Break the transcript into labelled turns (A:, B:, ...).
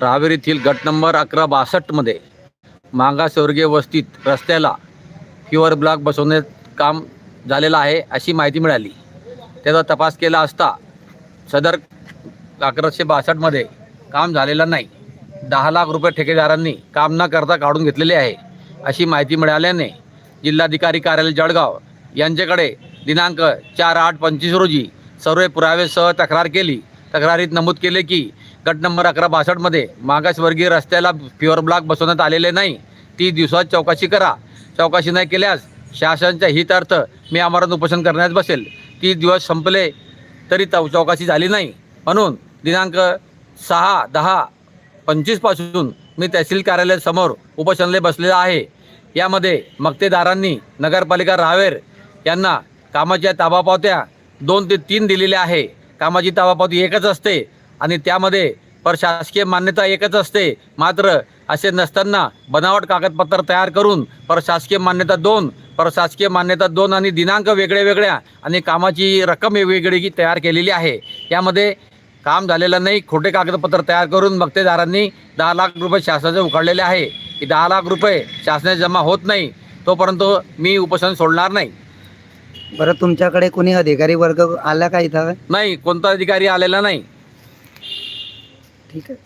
A: रावेर येथील गट नंबर अकरा बासष्टमध्ये मागासवर्गीय वस्तीत रस्त्याला प्युअर ब्लॉक बसवण्यात काम झालेलं आहे अशी माहिती मिळाली. त्याचा तपास केला असता सदर अकराशे बासष्टमध्ये काम झालेलं नाही. दहा लाख रुपये ठेकेदारांनी काम न करता काढून घेतलेले आहे अशी माहिती मिळाल्याने जिल्हाधिकारी कार्यालय जळगाव यांच्याकडे दिनांक चार आठ पंचवीस रोजी सर्व पुरावेसह तक्रार केली. तक्रारीत नमूद केले की गट नंबर अकरा बासष्टमध्ये मागासवर्गीय रस्त्याला प्युअर ब्लॉक बसवण्यात आलेले नाही. तीस दिवसात चौकशी करा. चौकशी नाही केल्यास शासनाच्या हितार्थ मी आमरण उपोषण करण्यात बसेल. तीस दिवस संपले तरी चौ चौकशी झाली नाही. म्हणून दिनांक सहा दहा पंचवीसपासून मी तहसील कार्यालयासमोर उपोषणले बसलेला आहे. यामध्ये मक्तेदारांनी नगरपालिका रावेर यांना कामाच्या ताबापावत्या दोन ते तीन दिलेल्या आहे. कामाची ताबापावती एकच असते आणि त्यामध्ये प्रशासकीय मान्यता एकच असते. मात्र असे नसताना बनावट कागदपत्र तयार करून प्रशासकीय मान्यता दोन प्रशासकीय मान्यता दोन आणि दिनांक वेगळे वेगळ्या आणि कामाची रक्कम वेगवेगळी तयार केलेली आहे. यामध्ये काम झालेलं नाही खोटे कागदपत्र तयार करून मक्तेदारांनी दहा लाख रुपये शासनाचे उखाडलेले आहे. की दहा लाख रुपये शासनाचे जमा होत नाही तोपर्यंत मी उपोषण सोडणार नाही.
B: बरं तुमच्याकडे कोणी अधिकारी वर्ग आला का इथं?
A: नाही कोणता अधिकारी आलेला नाही.
B: ठीक है